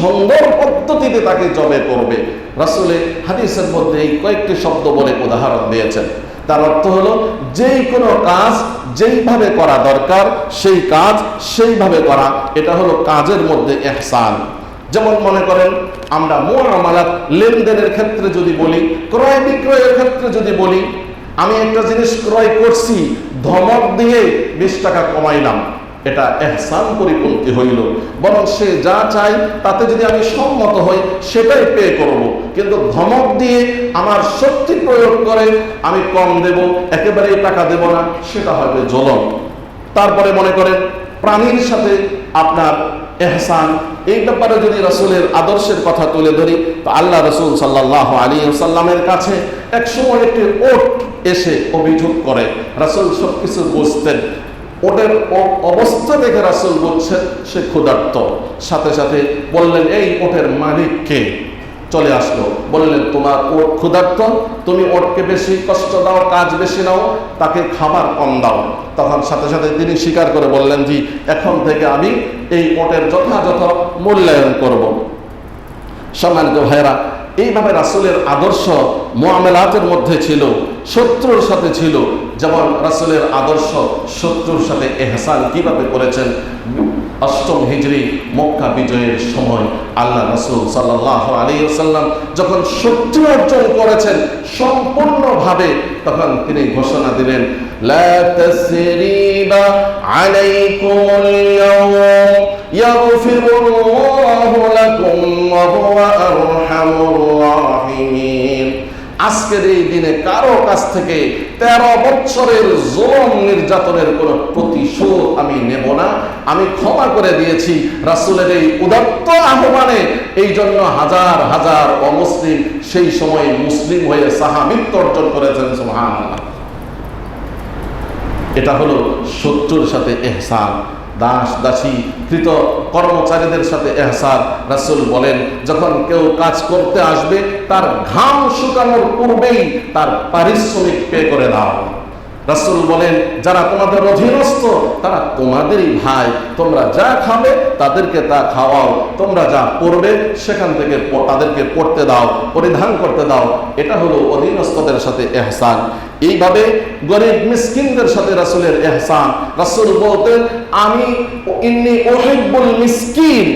সুন্দর পদ্ধতিতে তাকে জবে করবে রাসুলে হাদিসের মধ্যে এই কয়েকটি শব্দ বলে উদাহরণ দিয়েছেন। তার অর্থ হলো, যেই কোনো কাজ যেইভাবে করা দরকার, সেই কাজ সেইভাবে করা, এটা হলো কাজের মধ্যে এহসান যেমন মনে করেন, আমরা মোয়ামালাত লেনদেনের ক্ষেত্রে যদি বলি, ক্রয় বিক্রয়ের ক্ষেত্রে যদি বলি, আমি একটা জিনিস ক্রয় করছি, ধমক দিয়ে বিশ টাকা কমাইলাম। এটা এহসান পরিপন্থী হইল। বরং সে যা চাই তাতে যদি আমি সম্মত হই, সেটাই পে করব। কিন্তু ধমক দিয়ে আমার শক্তি প্রয়োগ করে, আমি কম দেব, একেবারেই টাকা দেব না, সেটা হবে জলম। তারপরে মনে করেন, প্রাণীর সাথে আপনার এহসান। এই ব্যাপারে যদি রসুলের আদর্শের কথা তুলে ধরি, তো আল্লাহ রসুল সাল্লাহ আলী সাল্লামের কাছে এক সময় একটি ওট এসে অভিযোগ করে। রাসুল সব কিছু বুঝতেন। ওটের অ- অবস্থা দেখে রাসুল বলছেন সে ক্ষুধার্ত। সাথে সাথে বললেন, এই ওটের মালিক কে? চলে আসলো। বললেন, তোমার ওট ক্ষুধার্ত? তুমি ওটকে বেশি কষ্ট দাও, কাজ বেশি নাও, তাকে খাবার কম দাও। তখন সাথে সাথে তিনি স্বীকার করে বললেন, জি, এখন থেকে আমি এই ওটের যথাযথ মূল্যায়ন করব। সম্মানিত ভাইরা এইভাবে রাসুলের আদর্শ মোয়ামেলাতের মধ্যে ছিল, শত্রুর সাথে ছিল যেমন রাসুলের আদর্শ শত্রুর সাথে এহসান কীভাবে করেছেন? অষ্টম হিজড়ি মক্কা বিজয়ের সময় আল্লাহ রসুল সাল্লাহ আলী আলিয়াল্লাম যখন শত্রু অর্জন করেছেন সম্পূর্ণভাবে, তখন তিনি ঘোষণা দিলেন, লা আজকের এই দিনে কারও কাছ থেকে তেরো বছরের জোলম নির্যাতনের কোনো প্রতিশোধ আমি নেব না। আমি ক্ষমা করে দিয়েছি রাসুলের এই উদাত্ত আহ্বানে। এই জন্য হাজার হাজার অমুসলিম সেই সময় মুসলিম হয়ে সাহাবিত্ব অর্জন করেছেন সুহান এটা হলো শত্রুর সাথে এহসান। দাস, দাসী, কৃত কর্মচারীদের সাথে এহসান রাসুল বলেন, যখন কেউ কাজ করতে আসবে, তার ঘাম শুকানোর পূর্বেই তার পারিশ্রমিক পে করে দাও। রাসুল বলেন, যারা তোমাদের অধীনস্থ, তারা তোমাদেরই ভাই। তোমরা যা খাবে, তাদেরকে তা খাওয়াও। তোমরা যা পড়বে, সেখান থেকে তাদেরকে পড়তে দাও, পরিধান করতে দাও। এটা হলো অধীনস্থদের সাথে এহসান। এইভাবে গরিব মিসকিনদের সাথে রাসুলের এহসান। রাসুল বলতেন, আমি ইন্নি ওহিব্বুল মিসকিন।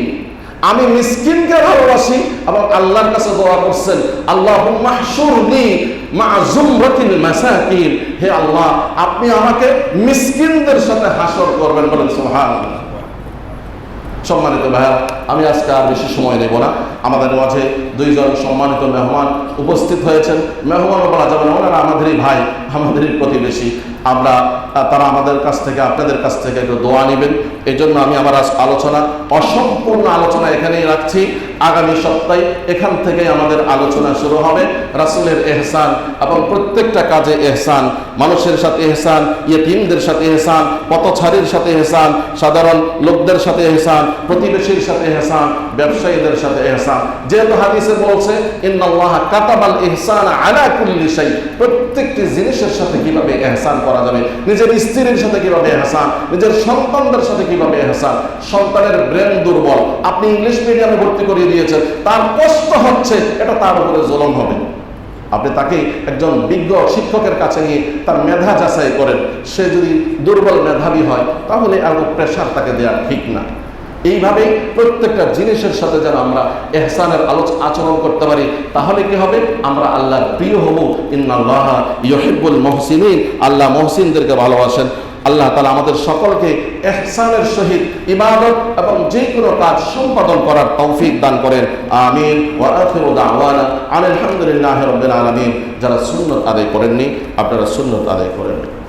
আমি মিসকিনকে ভালোবাসি এবং আল্লাহর কাছে দোয়া করছেন। আল্লাহ মাহশুরনি মা জুমরাতিল মাসাকিন হে আল্লাহ, আপনি আমাকে মিসকিনদের সাথে হাসর করবেন বলেন সোহান সম্মানিত ভাইয়া আমি আজকে আর বেশি সময় নেব না। আমাদের মাঝে দুইজন সম্মানিত মেহমান উপস্থিত হয়েছেন। মেহমানও বলা যাবে না, ওনারা আমাদেরই ভাই, আমাদেরই প্রতিবেশী। আমরা তারা আমাদের কাছ থেকে, আপনাদের কাছ থেকে একটু দোয়া নেবেন। এই জন্য আমি আমার আজ আলোচনা, অসম্পূর্ণ আলোচনা এখানেই রাখছি। আগামী সপ্তাহে এখান থেকে আমাদের আলোচনা শুরু হবে। রাসুলের এহসান এবং প্রত্যেকটা কাজে এহসান, মানুষের সাথে এহসান, ইয়েতিমদের সাথে এহসান পথছাড়ির সাথে এহসান, সাধারণ লোকদের সাথে এহসান, প্রতিবেশীর সাথে এহসান ব্যবসায়ীদের সাথে এহসান যেহেতু হাদিসে বলছে, ইন্নাল্লাহ কাতাবাল ইহসান আলা কুল্লি শাই। প্রত্যেকটি জিনিসের সাথে কীভাবে এহসান করা যাবে? নিজের স্ত্রীর সাথে কীভাবে এহসান নিজের সন্তানদের সাথে কীভাবে এহসান সন্তানের ব্রেন দুর্বল। আপনি ইংলিশ মিডিয়ামে ভর্তি করিয়ে দিয়েছেন। তার কষ্ট হচ্ছে, এটা তার উপরে জলম হবে। আপনি তাকে একজন বিজ্ঞ শিক্ষকের কাছে নিয়ে তার মেধা যাচাই করেন। সে যদি দুর্বল মেধাবী হয়, তাহলে আর প্রেশার তাকে দেওয়া ঠিক না। এইভাবে প্রত্যেকটা জিনিসের সাথে যেন আমরা এহসানের আলোচ আচরণ করতে পারি, তাহলে কি হবে? আমরা আল্লাহর প্রিয় হব। ইন্নাল্লাহ ইহিবুল মহসিনিন। আল্লাহ মহসিনদেরকে ভালোবাসেন। আল্লাহ তালা আমাদের সকলকে এহসানের সহিত ইবাদত এবং যে কোনো কাজ সম্পাদন করার তৌফিক দান করেন। আমিন। ওয়া আখিরু দাওয়ানা আলহামদুলিল্লাহি রাব্বিল যারা সুন্নত আদায় করেননি, আপনারা সুন্নত আদায় করেন।